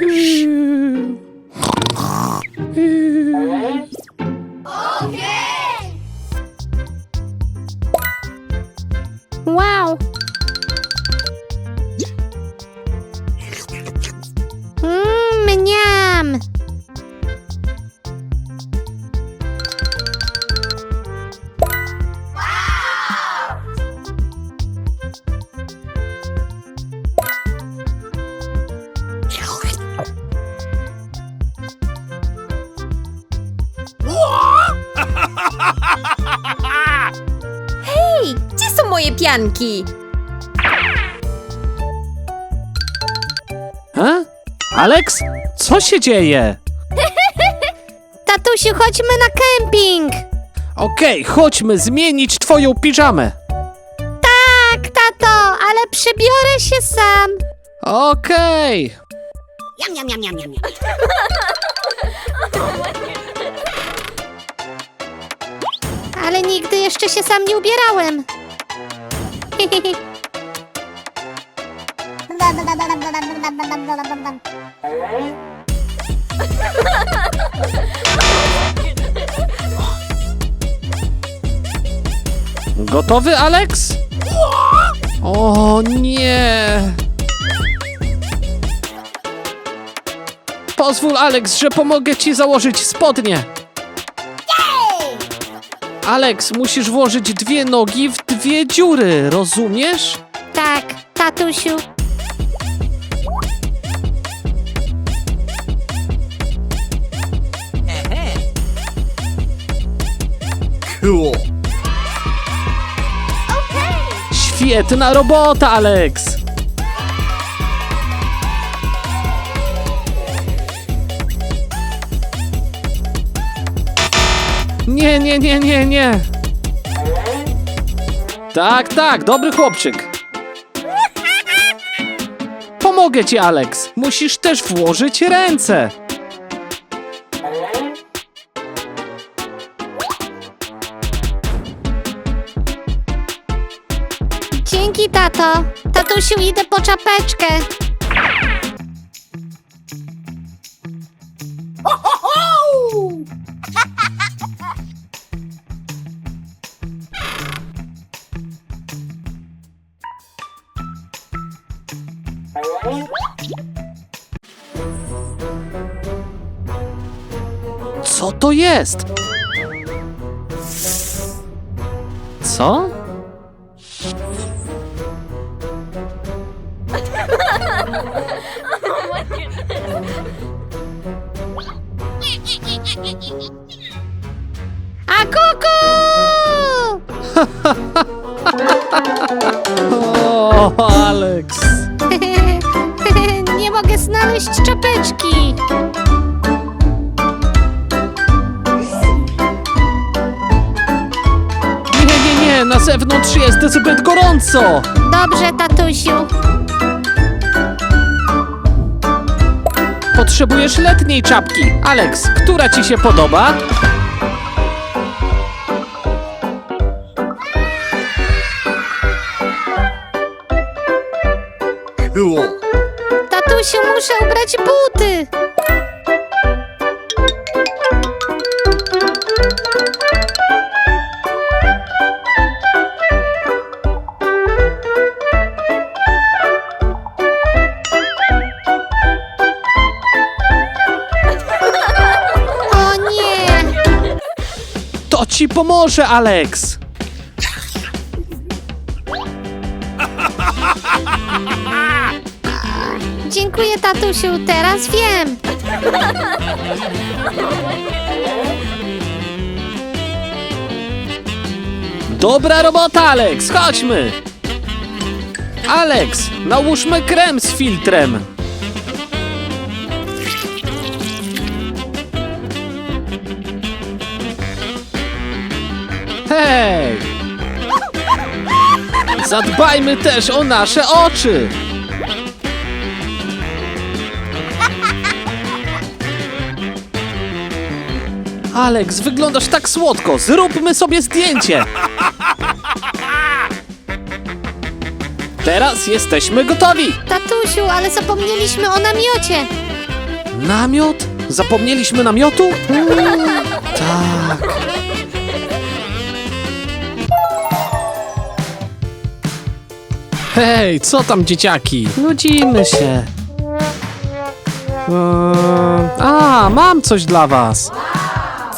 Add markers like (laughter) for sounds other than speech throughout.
Wow. Pianki? He? Alex? Co się dzieje? (laughs) Tatusiu, chodźmy na kemping. Okej, chodźmy zmienić twoją piżamę. Tak, tato, ale przebiorę się sam. Okej. Ale nigdy jeszcze się sam nie ubierałem. Gotowy, Alex? O nie. Pozwól, Alex, że pomogę ci założyć spodnie. Alex, musisz włożyć dwie nogi w dwie dziury, rozumiesz? tak, tatusiu. Świetna robota, Alex! Nie, nie, nie, nie, nie. Tak, tak, dobry chłopczyk. Pomogę ci, Alex. Musisz też włożyć ręce. Dzięki, tato. Tatusiu, idę po czapeczkę. To jest? Co? Zbyt gorąco! Dobrze, tatusiu. Potrzebujesz letniej czapki. Alex, która ci się podoba? Tatusiu, muszę ubrać buty. Pomoże, Alex! Dziękuję, tatusiu, teraz wiem. Dobra robota, Alex! Chodźmy! Alex, nałóżmy krem z filtrem. Hej! Zadbajmy też o nasze oczy! Alex, wyglądasz tak słodko. Zróbmy sobie zdjęcie. Teraz jesteśmy gotowi. Tatusiu, ale zapomnieliśmy o namiocie. Namiot? Zapomnieliśmy namiotu? (laughs) Tak. Hej, co tam dzieciaki? Nudzimy się. Eee, a, mam coś dla was.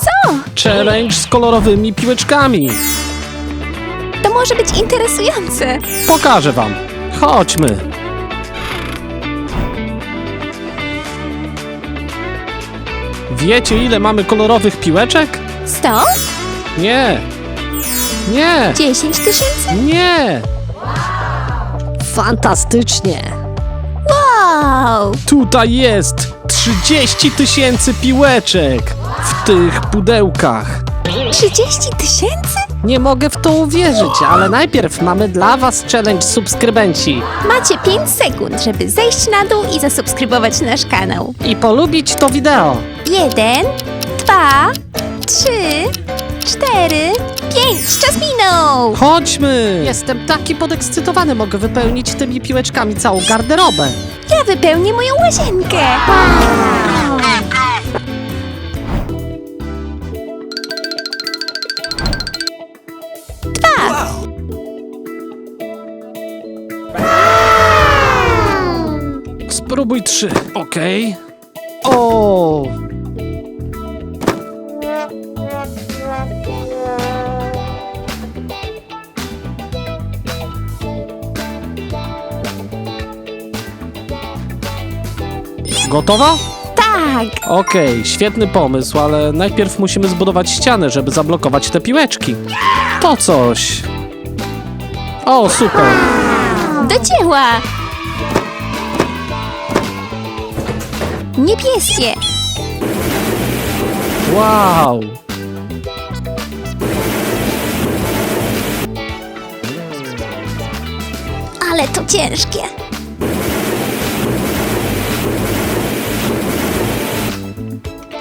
Co? Challenge z kolorowymi piłeczkami. To może być interesujące. Pokażę wam. Chodźmy. Wiecie, ile mamy kolorowych piłeczek? 100? Nie. Nie. 10 tysięcy? Nie. Fantastycznie. Wow! Tutaj jest 30 tysięcy piłeczek w tych pudełkach. 30 tysięcy? Nie mogę w to uwierzyć, ale najpierw mamy dla was challenge subskrybenci. Macie 5 sekund, żeby zejść na dół i zasubskrybować nasz kanał. I polubić to wideo. 1, 2, 3, 4, 5. Czas minął! Chodźmy. Jestem taki podekscytowany, mogę wypełnić tymi piłeczkami całą garderobę. Ja wypełnię moją łazienkę. Spróbuj trzy. Okej. O. Gotowa? Tak! Okej, świetny pomysł, ale najpierw musimy zbudować ścianę, żeby zablokować te piłeczki. To coś. O, super. Do dzieła! Niebieskie! Wow. Ale to ciężkie.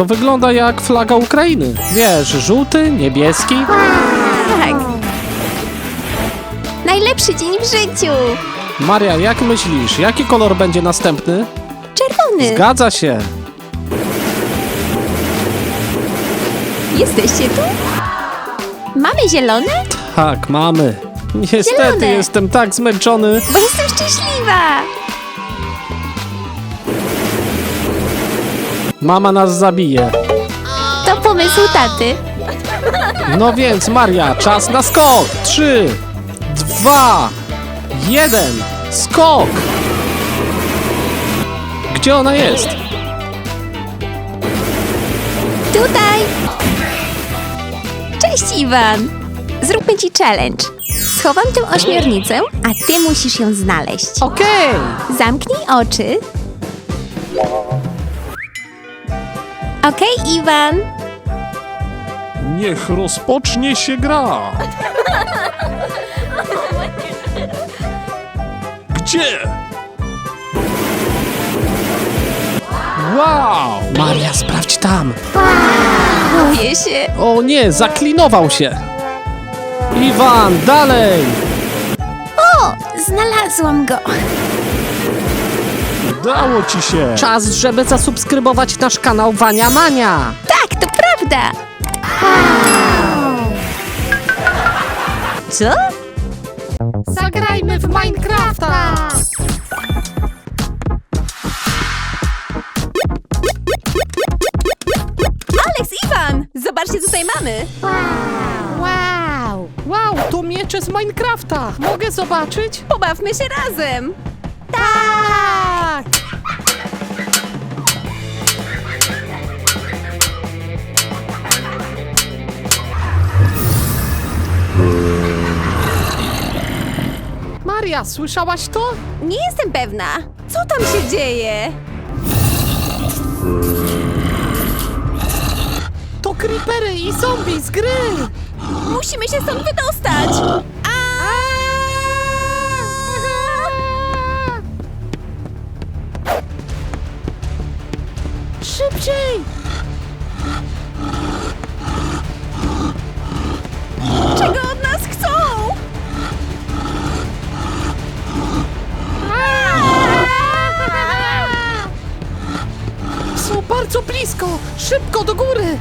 To wygląda jak flaga Ukrainy. Wiesz, żółty, niebieski. Tak. Najlepszy dzień w życiu. Maria, jak myślisz, jaki kolor będzie następny? Czerwony. Zgadza się. Jesteście tu? Mamy zielone? Tak, mamy. Niestety Zielone. jestem tak zmęczony. Bo jestem szczęśliwa. Mama nas zabije. To pomysł taty. No więc, Maria, czas na skok. Trzy, dwa, jeden, skok. Gdzie ona jest? Tutaj. Cześć Iwan. Zróbmy ci challenge. Schowam tę ośmiornicę, a ty musisz ją znaleźć. Okej. Zamknij oczy. Okej, Iwan. Niech rozpocznie się gra. Gdzie? Wow! Maria, sprawdź tam. Boję się. O nie, zaklinował się. Iwan, dalej! O, znalazłam go. Udało ci się. Czas, żeby zasubskrybować nasz kanał Wania Mania. Tak, to prawda. Co? Zagrajmy w Minecrafta. Alex, Iwan! Zobaczcie, co tutaj mamy. Wow. Wow, to miecze z Minecrafta. Mogę zobaczyć? Pobawmy się razem. Tak. Maria, słyszałaś to? Nie jestem pewna. Co tam się dzieje? To creepery i zombie z gry. Musimy się stąd wydostać. Szybko, do góry!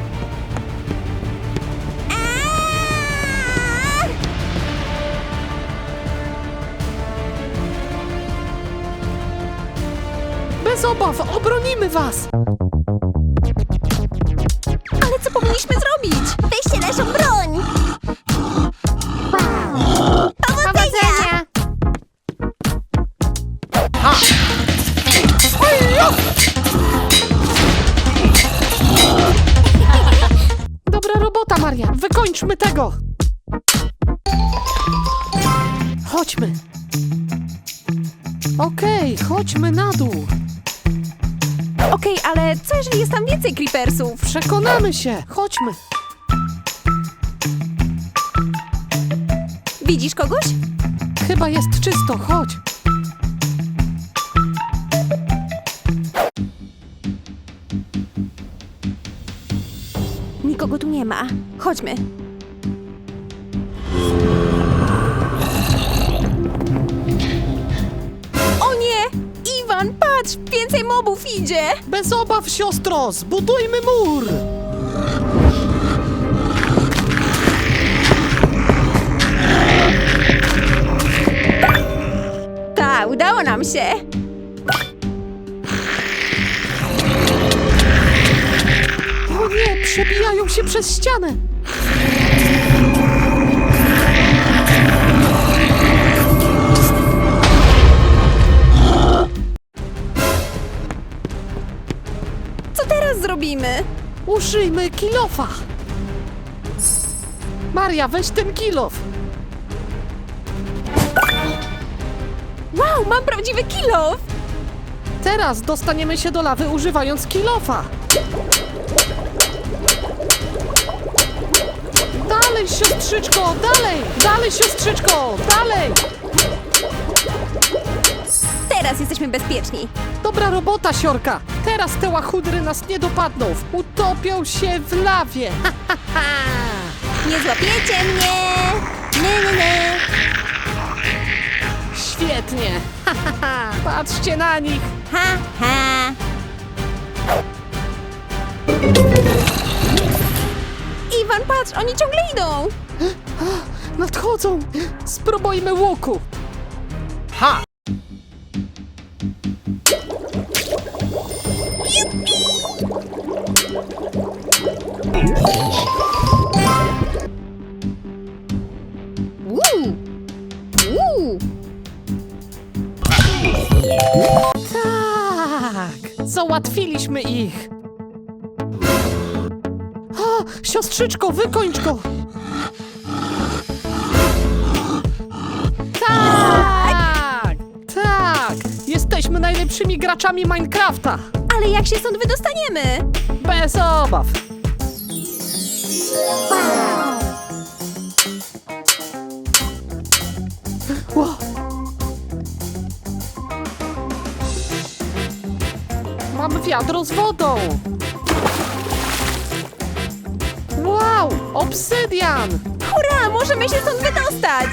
Bez obaw, obronimy was! Maria. Wykończmy tego. Chodźmy. Okej, chodźmy na dół. Okej, ale co jeżeli jest tam więcej creepersów? Przekonamy się. Chodźmy. Widzisz kogoś? Chyba jest czysto. Chodź. Nikogo tu nie ma. Chodźmy. O nie! Iwan, patrz! Więcej mobów idzie! Bez obaw, siostro. Zbudujmy mur. Tak, udało nam się! O nie, przebijają się przez ścianę. Użyjmy kilofa. Maria, weź ten kilof. Wow, mam prawdziwy kilof! Teraz dostaniemy się do lawy używając kilofa. Dalej, siostrzyczko, dalej! Dalej, siostrzyczko, dalej! Teraz jesteśmy bezpieczni. Dobra robota, siorka! Teraz te łachudry nas nie dopadną. Utopią się w lawie. Ha, ha, ha. Nie złapiecie mnie! Nie, nie, nie! Świetnie. Ha, ha, ha. Patrzcie na nich. Ha, ha! Iwan, patrz, oni ciągle idą! Nadchodzą. Spróbujmy łuku. Tak, załatwiliśmy ich. O, siostrzyczko, wykończ go. Tak, tak, jesteśmy najlepszymi graczami Minecrafta. Ale jak się stąd wydostaniemy? Bez obaw. Ło. Wiadro z wodą. Wow, obsydian. Hurra, możemy się stąd wydostać!